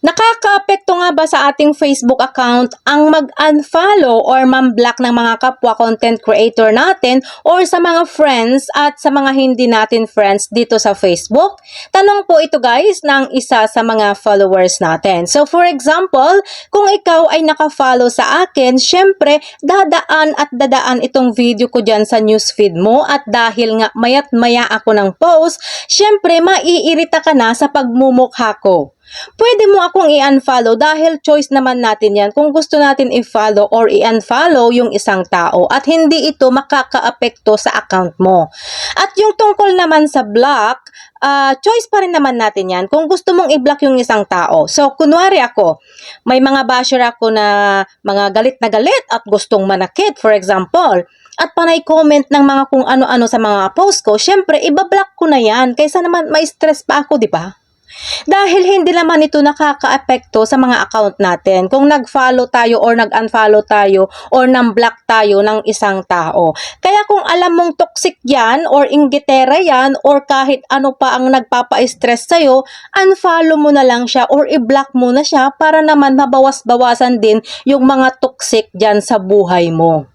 Nakakaapekto nga ba sa ating Facebook account ang mag-unfollow or man-block ng mga kapwa content creator natin or sa mga friends at sa mga hindi natin friends dito sa Facebook? Tanong po ito guys ng isa sa mga followers natin. So for example, kung ikaw ay naka-follow sa akin, syempre dadaan at dadaan itong video ko dyan sa newsfeed mo at dahil nga mayat maya ako ng post, syempre maiirita ka na sa pagmumukha ko. Pwede mo akong i-unfollow dahil choice naman natin yan kung gusto natin i-follow or i-unfollow yung isang tao at hindi ito makakaapekto sa account mo. At yung tungkol naman sa block, ah, choice pa rin naman natin yan kung gusto mong i-block yung isang tao. So, kunwari ako, may mga basher ako na mga galit na galit at gustong manakit, for example, at panay comment ng mga kung ano-ano sa mga post ko, syempre, ibablock ko na yan kaysa naman may stress pa ako, di ba? Dahil hindi naman ito nakaka-apekto sa mga account natin. Kung nag-follow tayo or nag-unfollow tayo or nang-block tayo ng isang tao. Kaya kung alam mong toxic yan or inggitera yan or kahit ano pa ang nagpapa-stress sa'yo, unfollow mo na lang siya or i-block mo na siya para naman mabawas-bawasan din yung mga toxic dyan sa buhay mo.